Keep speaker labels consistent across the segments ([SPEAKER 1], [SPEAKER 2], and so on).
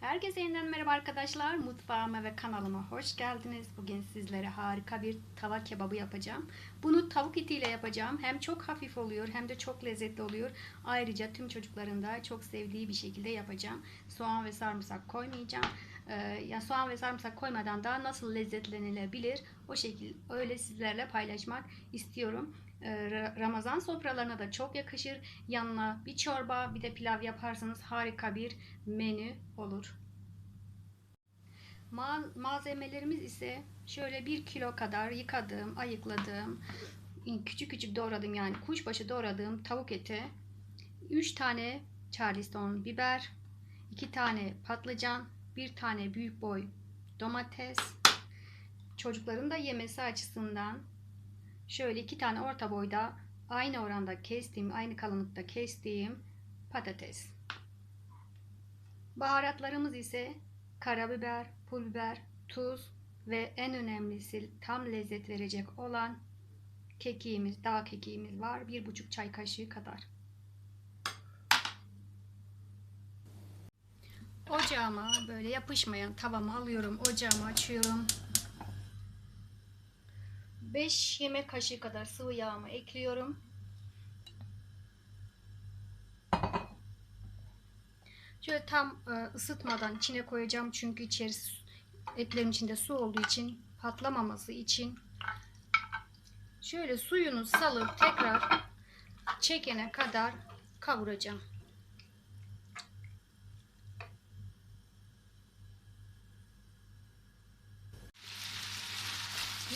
[SPEAKER 1] Herkese yeniden merhaba arkadaşlar. Mutfağıma ve kanalıma hoş geldiniz. Bugün sizlere harika bir tava kebabı yapacağım. Bunu tavuk etiyle yapacağım. Hem çok hafif oluyor hem de çok lezzetli oluyor. Ayrıca tüm çocukların da çok sevdiği bir şekilde yapacağım. Soğan ve sarımsak koymayacağım. Ee, ya soğan ve sarımsak koymadan da nasıl lezzetlenilebilir o şekilde öyle sizlerle paylaşmak istiyorum. Ee, Ra- Ramazan sofralarına da çok yakışır. Yanına bir çorba bir de pilav yaparsanız harika bir menü olur. Ma- malzemelerimiz ise şöyle 1 kilo kadar yıkadığım, ayıkladığım, küçük küçük doğradığım yani kuşbaşı doğradığım tavuk eti, 3 tane charleston biber, 2 tane patlıcan, 1 tane büyük boy domates, çocukların da yemesi açısından şöyle 2 tane orta boyda aynı oranda kestiğim, aynı kalınlıkta kestiğim patates. Baharatlarımız ise karabiber, pul biber, tuz ve en önemlisi tam lezzet verecek olan kekiğimiz, dağ kekiğimiz var. Bir buçuk çay kaşığı kadar. Ocağıma böyle yapışmayan tavamı alıyorum. Ocağımı açıyorum. 5 yemek kaşığı kadar sıvı yağımı ekliyorum. Şöyle tam e, ısıtmadan içine koyacağım çünkü içerisi etlerin içinde su olduğu için patlamaması için şöyle suyunu salıp tekrar çekene kadar kavuracağım.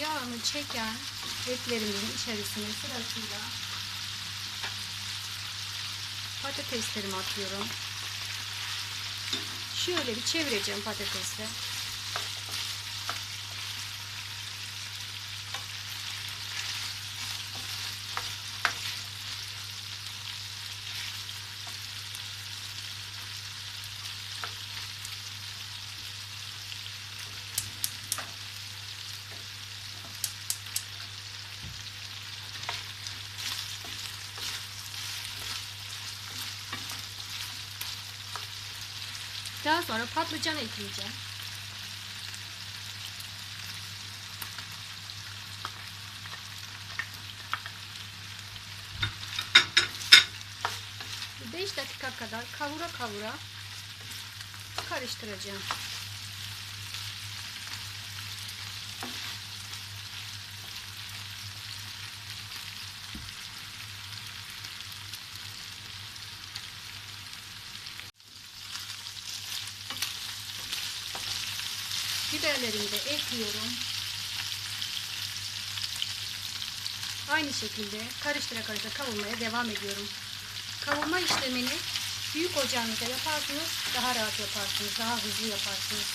[SPEAKER 1] Yağını çeken etlerimizin içerisine sırasıyla patateslerimi atıyorum. Şöyle bir çevireceğim patatesle. Daha sonra patlıcan ekleyeceğim. Bir 5 dakika kadar kavura kavura karıştıracağım. Biberlerimi de ekliyorum. Aynı şekilde karıştıra karıştıra kavurmaya devam ediyorum. Kavurma işlemini büyük ocağınızda yaparsınız, daha rahat yaparsınız, daha hızlı yaparsınız.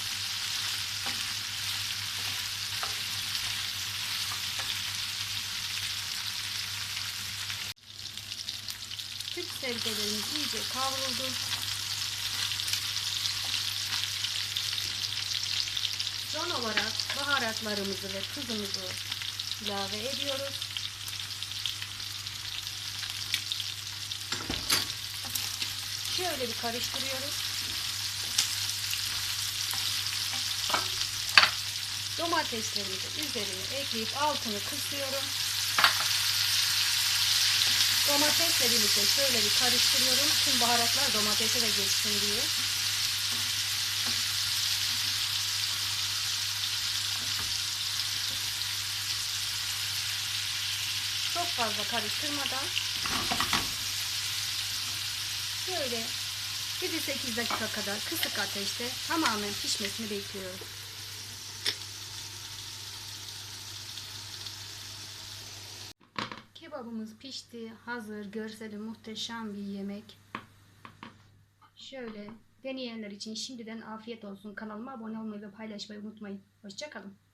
[SPEAKER 1] Tüm sebzelerimiz iyice kavruldu. Son olarak baharatlarımızı ve tuzumuzu ilave ediyoruz. Şöyle bir karıştırıyoruz. Domateslerimizi üzerine ekleyip altını kısıyorum. Domatesle birlikte şöyle bir karıştırıyorum. Tüm baharatlar domatese de geçsin diye. Çok fazla karıştırmadan şöyle 7-8 dakika kadar kısık ateşte tamamen pişmesini bekliyorum. Kebabımız pişti. Hazır. Görseli muhteşem bir yemek. Şöyle deneyenler için şimdiden afiyet olsun. Kanalıma abone olmayı ve paylaşmayı unutmayın. Hoşçakalın.